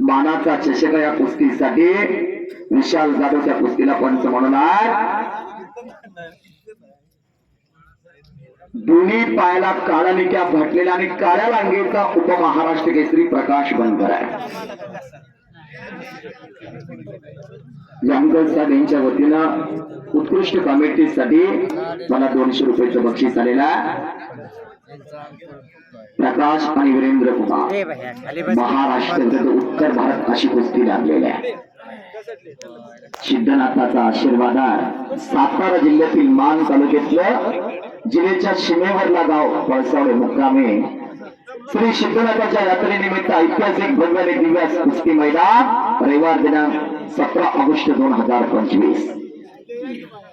मानाचा चषक या कुस्तीसाठी विशाल जाधव त्या कुस्तीला पंच म्हणून दोन्ही पायाला काळा निक्या भटलेल्या आणि काळ्या लांगेचा उपमहाराष्ट्र केसरी प्रकाश बनकर आहे जामकर साहेब यांच्या वतीनं उत्कृष्ट कमिटीसाठी मला दोनशे रुपयाचं बक्षीस आलेलं आहे. प्रकाश आणि वीरेंद्र कुमार महाराष्ट्र उत्तर भारत अशी कुस्ती लागलेली आहे. सिद्धनाथाचा आशीर्वाद सातारा जिल्ह्यातील मान तालुक्यातलं जिल्ह्याच्या सीमेवरला गाव पळसावडे मुक्कामे. श्री सिद्धनाथाच्या यात्रेनिमित्त ऐतिहासिक भव्य आणि दिव्य कुस्ती मैदान रविवार दिनांक सतरा ऑगस्ट दोन हजार पंचवीस.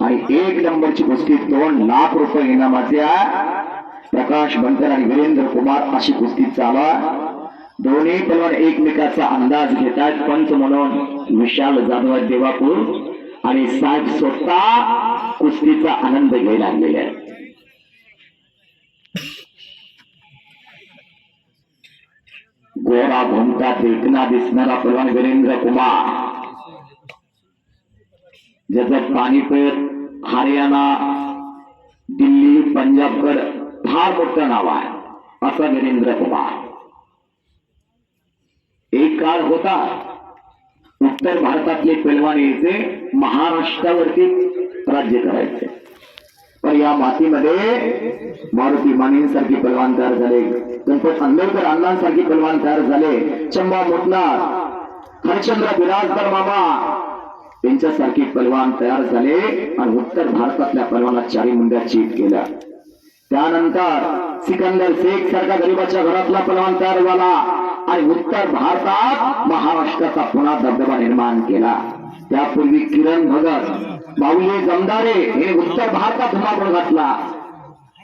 आणि एक नंबरची कुस्ती दोन लाख रुपये इनामाचे आहे. प्रकाश बनकर आणि वीरेंद्र कुमार अशी कुस्ती चालवा. दोन्ही पलवान एकमेकाचा अंदाज घेतात. पंच म्हणून विशाल जाधव देवापूर. आणि साहेब स्वतः कुस्तीचा आनंद घ्यायला आणलेले आहे. गोरा भोमटा देखना दिसणारा पलवान वीरेंद्र कुमार. ज्याचं पाणीपत हरियाणा दिल्ली पंजाबकड फार मोठं नाव आहे. असं वीरेंद्र कुमार. एक काळ होता उत्तर भारतातले पैलवान यायचे महाराष्ट्रावरती राज्य करायचे. पण या मातीमध्ये मारुती मानेंसारखी पैलवान तयार झाले गणपत आंबेडकर अण्णांसारखी पैलवान तयार झाले चंबा मोटनार हरिश्चंद्र बिराजदार मामा यांच्यासारखी पैलवान तयार झाले आणि उत्तर भारतातल्या पैलवानात चारी मुंड्या चीट केल्या. त्यानंतर सिकंदर शेख सारखा गरीबाच्या घरातला पलवान तयार झाला आणि उत्तर भारतात महाराष्ट्राचा पुन्हा दबदबा निर्माण केला. त्यापूर्वी किरण भगत बाहुले जमदारे हे उत्तर भारतात धुमाकूळ घातला.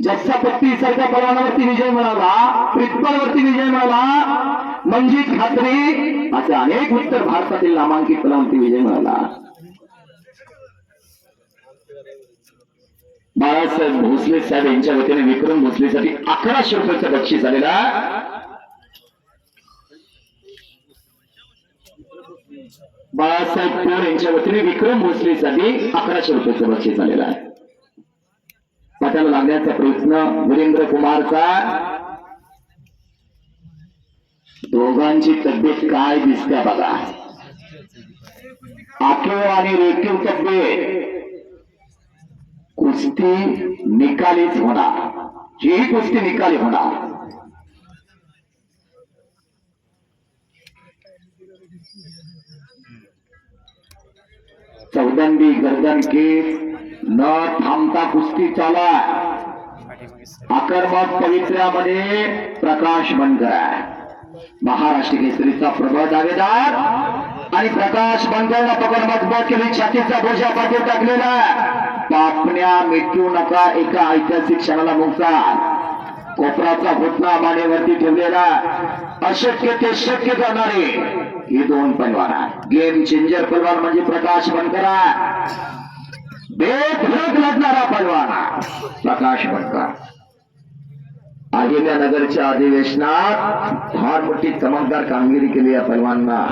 जस्सा सारख्या पलवानावरती विजय मिळाला प्रितपालवरती विजय मिळाला मंजित खात्री असे अनेक उत्तर भारतातील नामांकित पैलवानवरती विजय मिळाला. बाळासाहेब भोसले साहेब यांच्या वतीने विक्रम भोसलेसाठी अकराशे रुपयाचं बक्षीस आलेला बाळासाहेब पोर यांच्या वतीने विक्रम भोसलेसाठी अकराशे रुपयाचं बक्षीस आलेलं आहे. पटाला लागण्याचा प्रयत्न वीरेंद्र कुमारचा. दोघांची तब्येत काय दिसते बघा. आकेव आणि रेखीव तब्येत. कुस्ती निकालीच होणार ही कुस्ती निकाली होणार चौदंडी गर्दन केस न थांबता कुस्ती चालू. आकर्मक पवित्र्यामध्ये प्रकाश बनकर महाराष्ट्र केसरीचा प्रबळ दावेदार आणि प्रकाश बनकरला पकड मजबूत केली. छातीचा भोजा पाठवून टाकलेला पापण्या मिटू नका. एका ऐतिहासिक क्षणाला मुक्ता कोपराचा घुटना मानेवरती ठेवलेला अशक्य ते शक्य करणारे. हे दोन पैलवान गेम चेंजर पैलवान म्हणजे प्रकाश बनकरा. आहे. बेफरक लढणारा पैलवान प्रकाश बनकर. अहिल्यानगरच्या अधिवेशनात फार मोठी चमकदार कामगिरी केली या सर्वांना.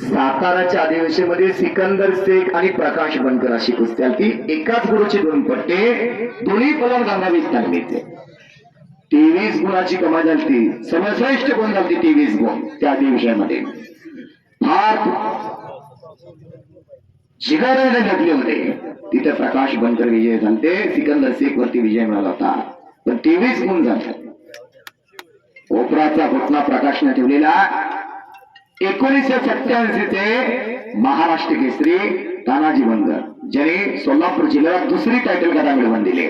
साताराच्या अधिवेशनामध्ये सिकंदर शेख आणि प्रकाश बनकर अशी कुस्ती आली ती एकाच गुरुचे दोन पट्टे दोन्ही पलवान गंगावीस लागले ते तेवीस गुणाची कमाई झाली ती सर्वश्रेष्ठ गुण झाली तेवीस गुण त्या अधिवेशनामध्ये. फार शिगाराने घडले तिथे प्रकाश बनकर विजय झाले सिकंदर शेख वरती विजय मिळाला होता. पण तेवीस गुण झाले. कोपराचा घटना प्रकाशने ठेवलेला. एकोणीसशे सत्याऐंशी ते महाराष्ट्र केसरी तानाजी बनकर ज्याने सोलापूर जिल्ह्याला दुसरी टायटल गदा मिळवून दिले.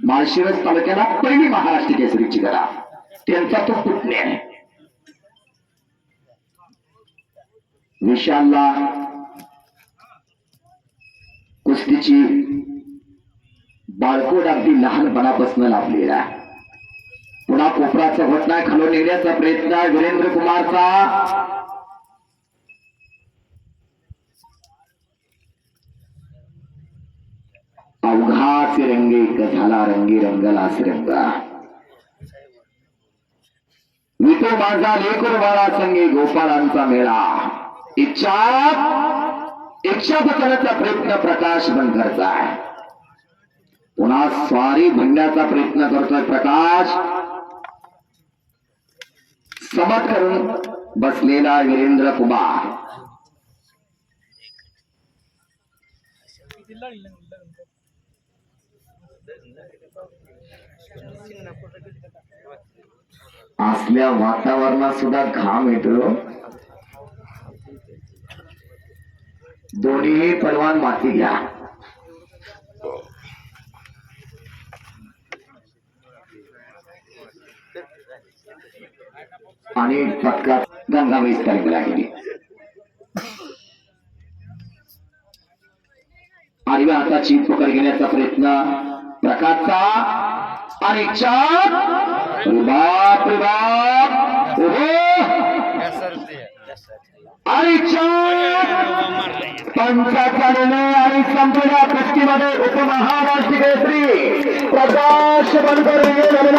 माळशिरस तालुक्याला पहिली महाराष्ट्र केसरीची गदा. त्यांचा तो पुतणे आहे विशालला कुस्तीची बाळकोट अगदी लहानपणापासून लाभलेला पुन्हा कोपराचा घटना खालून नेण्याचा प्रयत्न वीरेंद्र कुमारचा. अवघाच रंगी झाला रंगी रंगला रंगा. वितो माझा लेकर बाळा संगे गोपाळांचा मेळा. इच्छा? इच्छा पकडायचा प्रयत्न प्रकाश बनकरचा आहे. पुन्हा स्वारी म्हणण्याचा प्रयत्न करतोय प्रकाश. समट करून बसलेला वीरेंद्र कुमार. असल्या वातावरणात सुद्धा घाम येतो. दोन्ही पलवान माती घ्या. आणि पक्का गंगाबाई तारीखला गेली आडव्या हाताची पकड घेण्याचा प्रयत्न प्रकारचा आणि चार बाप बाप! आणि चार पंचाचा निर्णय आणि संपूर्ण कुस्तीमध्ये उपमहाराष्ट्र केसरी प्रकाश बनकर विजय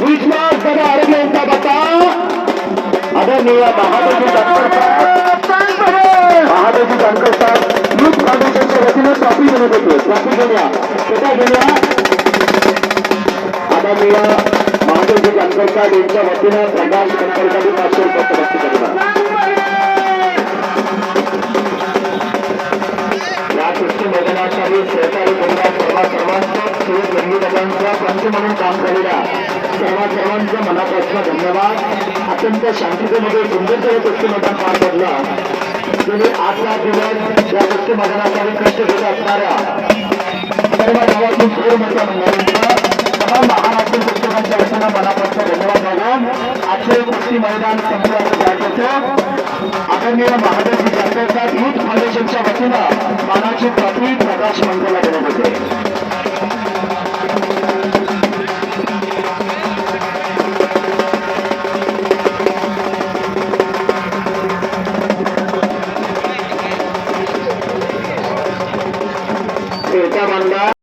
विश्वास दादा आरोग्य यांचा बता आदरणीय महादेवी जानकर साहेब महादेवी जानकर साहेब युथ फाउंडेशनच्या वतीने ट्रॉफी घेण्यात येते ट्रॉफी घेऊया कुठे घेऊया आदरणीय महादेवी जानकर साहेब यांच्या वतीनं प्रकाश बनकर पाचशे रुपये सुरेश रंगीदादांचा पंच म्हणून काम केलेल्या सर्व सर्वांचं मनापासून धन्यवाद. अत्यंत शांततेमध्ये सुंदर हे मैदान पार पडला. गेले आठ लाख दिवस या गोष्टी मैदानासाठी कष्ट घेत असणाऱ्या सर्व गावातून सुरू मोठ्या मंडळींचा तमाम महाराष्ट्र शिक्षकांच्या वतीनं मनापासून धन्यवाद मागून आजचे कुस्ती मैदान संपल्याचं जायचं आदरणीय महादेवजी जानकर युथ फाउंडेशनच्या वतीनं मानाची ट्रॉफी प्रकाश मंडळाला देण्यात येते.